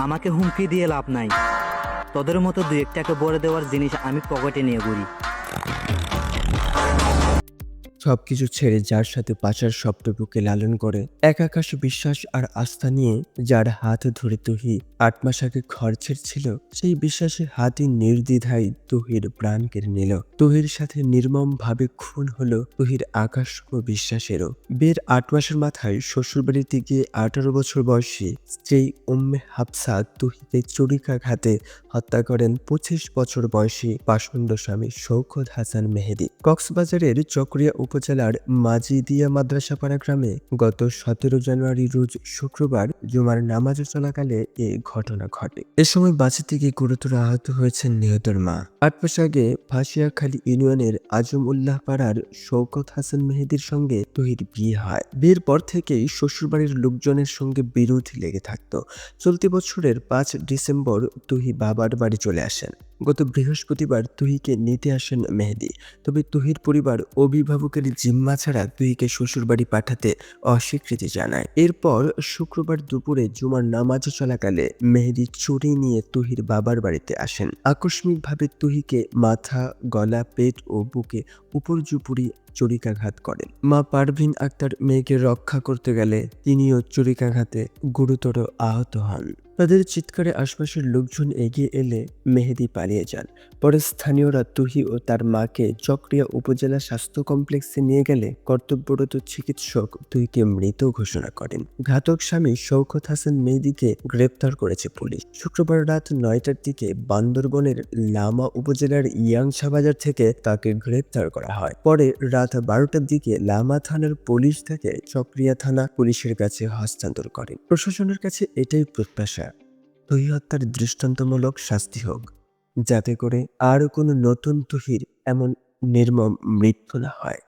আমাকে হুমকি দিয়ে লাভ নাই। তোদের মতো দু একটাকে বলে দেওয়ার জিনিস আমি পকেটে নিয়ে ঘুরি। সবকিছু ছেড়ে যার সাথে পাচার শব্দটুকে লালন করে, এক আকাশ বিশ্বাস আর আস্থা নিয়ে যার হাত ধরে তুহি আট মাস আগে ঘর ছেড়েছিল, সেই বিশ্বাসে হাতই নির্দ্বিধায় তুহির প্রাণ কেড়ে নিল। তুহির সাথে নির্মম ভাবে খুন হলো তুহির আকাশ ও বিশ্বাসেরও। বের আট মাসের মাথায় শ্বশুরবাড়িতে গিয়ে আঠারো বছর বয়সী স্ত্রী উম্মে হাফসা তুহিকে চুরিকাঘাতে হত্যা করেন পঁচিশ বছর বয়সী পাষণ্ড স্বামী শৌকত হাসান মেহেদি। কক্সবাজারের চকরিয়া উপজেলার মাজিদিয়া মাদ্রাসাপাড়া গ্রামে গত সতেরো জানুয়ারি রোজ শুক্রবার জুমার নামাজ চলাকালে এ ঘটনা ঘটে। এ সময় বাসে থেকে গুরুতর আহত হয়েছেন নিহতর মা। আট মাস আগে ফাঁসিয়াখালী ইউনিয়নের আজম উল্লাহ পাড়ার শৌকত হাসান মেহেদির সঙ্গে তহির বিয়ে হয়। বিয়ের পর থেকেই শ্বশুরবাড়ির লোকজনের সঙ্গে বিরোধী লেগে থাকতো। চলতি বছরের পাঁচ ডিসেম্বর তুহি বাবার বাড়ি চলে আসেন। গত বৃহস্পতিবার তুহিকে নিতে আসেন মেহেদি। তবে তুহির পরিবার অভিভাবকের জিম্মা ছাড়া তুহিকে শ্বশুরবাড়ি পাঠাতে অস্বীকৃতি জানায়। এরপর শুক্রবার দুপুরে জুমার নামাজ চলাকালে মেহেদি চুরি নিয়ে তুহির বাবার বাড়িতে আসেন। আকস্মিকভাবে তুহিকে মাথা, গলা, পেট ও বুকে উপর্যুপুরি চুরিকাঘাত করেন। মা পারভিন আক্তার মেয়েকে রক্ষা করতে গেলে তিনিও চুরিকাঘাতে গুরুতর আহত হন। তাদের চিৎকারে আশপাশের লোকজন এগিয়ে এলে মেহেদি পালিয়ে যান। পরে স্থানীয়রা তুহি ও তার মাকে চক্রিয়া উপজেলা স্বাস্থ্য কমপ্লেক্সে নিয়ে গেলে কর্তব্যরত চিকিৎসক তুহিকে মৃত ঘোষণা করেন। ঘাতক স্বামী শৌকত হাসান মেহেদিকে গ্রেপ্তার করেছে পুলিশ। শুক্রবার রাত নয়টার দিকে বান্দরবনের লামা উপজেলার ইয়াংসা বাজার থেকে তাকে গ্রেপ্তার করা হয়। পরে রাত বারোটার দিকে লামা থানার পুলিশ তাকে চক্রিয়া থানা পুলিশের কাছে হস্তান্তর করেন প্রশাসনের কাছে এটাই প্রত্যাশা। তুহি হত্যার দৃষ্টান্তমূলক শাস্তি হোক, যাতে করে আর কোনো নতুন তুহির এমন নির্মম মৃত্যু না হয়।